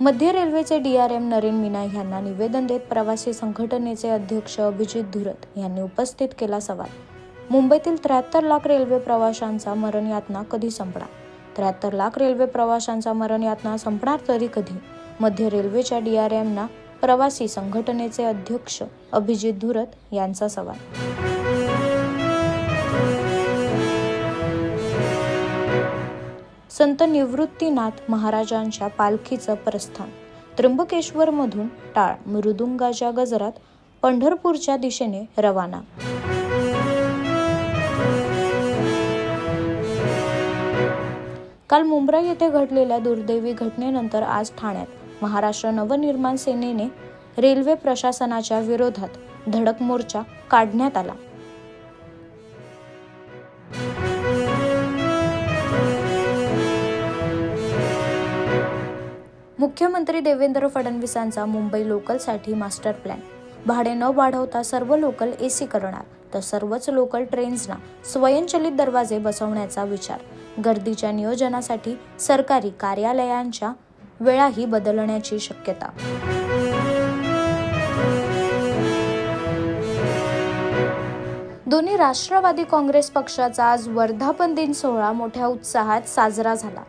मध्य रेल्वेचे D R M Naren Meena यांना निवेदन देत प्रवासी संघटनेचे अध्यक्ष अभिजित धुरत यांनी उपस्थित केला सवाल. मुंबईतील त्र्याहत्तर लाख रेल्वे प्रवाशांचा मरण यातना कधी संपणार? त्र्याहत्तर लाख रेल्वे प्रवाशांचा मरण यातना संपणार तरी कधी? मध्य रेल्वेच्या डी आर एमना प्रवासी संघटनेचे अध्यक्ष अभिजित धुरत यांचा सवाल. संत निवृत्तीनाथ महाराजांच्या पालखीचं प्रस्थान. त्र्यंबकेश्वरमधून टाळ मृदुंगाच्या गजरात पंढरपूरच्या दिशेने रवाना. काल मुंब्रा येथे घडलेल्या दुर्दैवी घटनेनंतर आज ठाण्यात महाराष्ट्र नवनिर्माण सेनेने रेल्वे प्रशासनाच्या विरोधात धडक मोर्चा काढण्यात आला. मुख्यमंत्री देवेंद्र फडणवीसांचा मुंबई लोकलसाठी मास्टर प्लॅन. भाडे न वाढवता सर्व लोकल ए सी करणार तर सर्वच लोकल ट्रेन्सना स्वयंचलित दरवाजे बसवण्याचा विचार. गर्दीच्या नियोजनासाठी सरकारी कार्यालयांच्या वेळाही बदलण्याची शक्यता. दोन्ही राष्ट्रवादी काँग्रेस पक्षाचा आज वर्धापन दिन सोहळा मोठ्या उत्साहात साजरा झाला.